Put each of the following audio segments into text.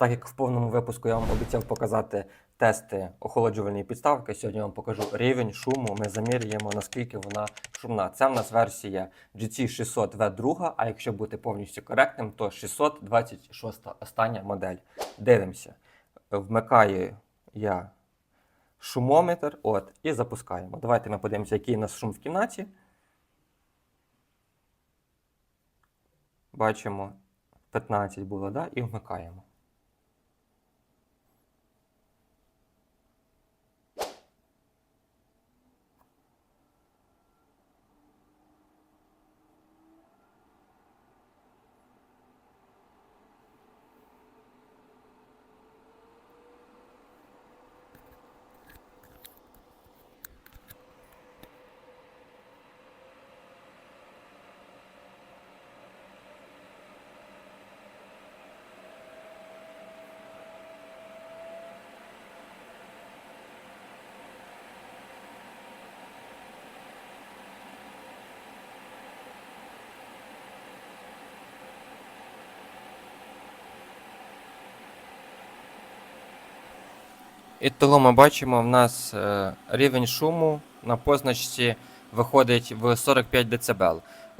Так як в повному випуску я вам обіцяв показати тести охолоджувальної підставки, сьогодні я вам покажу рівень шуму. Ми замірюємо, наскільки вона шумна. Це в нас версія GC600V2, а якщо бути повністю коректним, то 626 остання модель. Дивимося. Вмикаю я шумометр от, і запускаємо. Давайте ми подивимося, який у нас шум в кімнаті. Бачимо, 15 було, да? і вмикаємо. І того ми бачимо, в нас е, рівень шуму на позначці виходить в 45 дБ.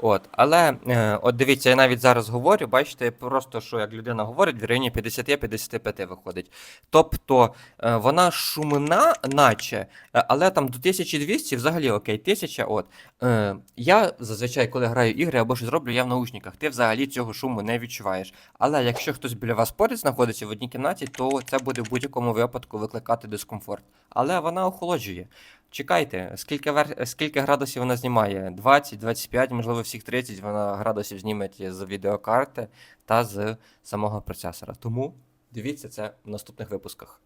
От, але е, от дивіться, я навіть зараз говорю, бачите, просто що як людина говорить, в районі 50-55 виходить. Тобто е, вона шумна, наче, е, але там до 1200 взагалі окей, 1000. От. Е, я зазвичай, коли граю ігри або щось роблю, я в наушниках, ти взагалі цього шуму не відчуваєш. Але якщо хтось біля вас поряд знаходиться в одній кімнаті, то це буде в будь-якому випадку викликати дискомфорт. Але вона охолоджує. Чекайте, скільки, вер... скільки градусів вона знімає? 20, 25, можливо, всіх 30 вона градусів зніметь з відеокарти та з самого процесора. Тому дивіться це в наступних випусках.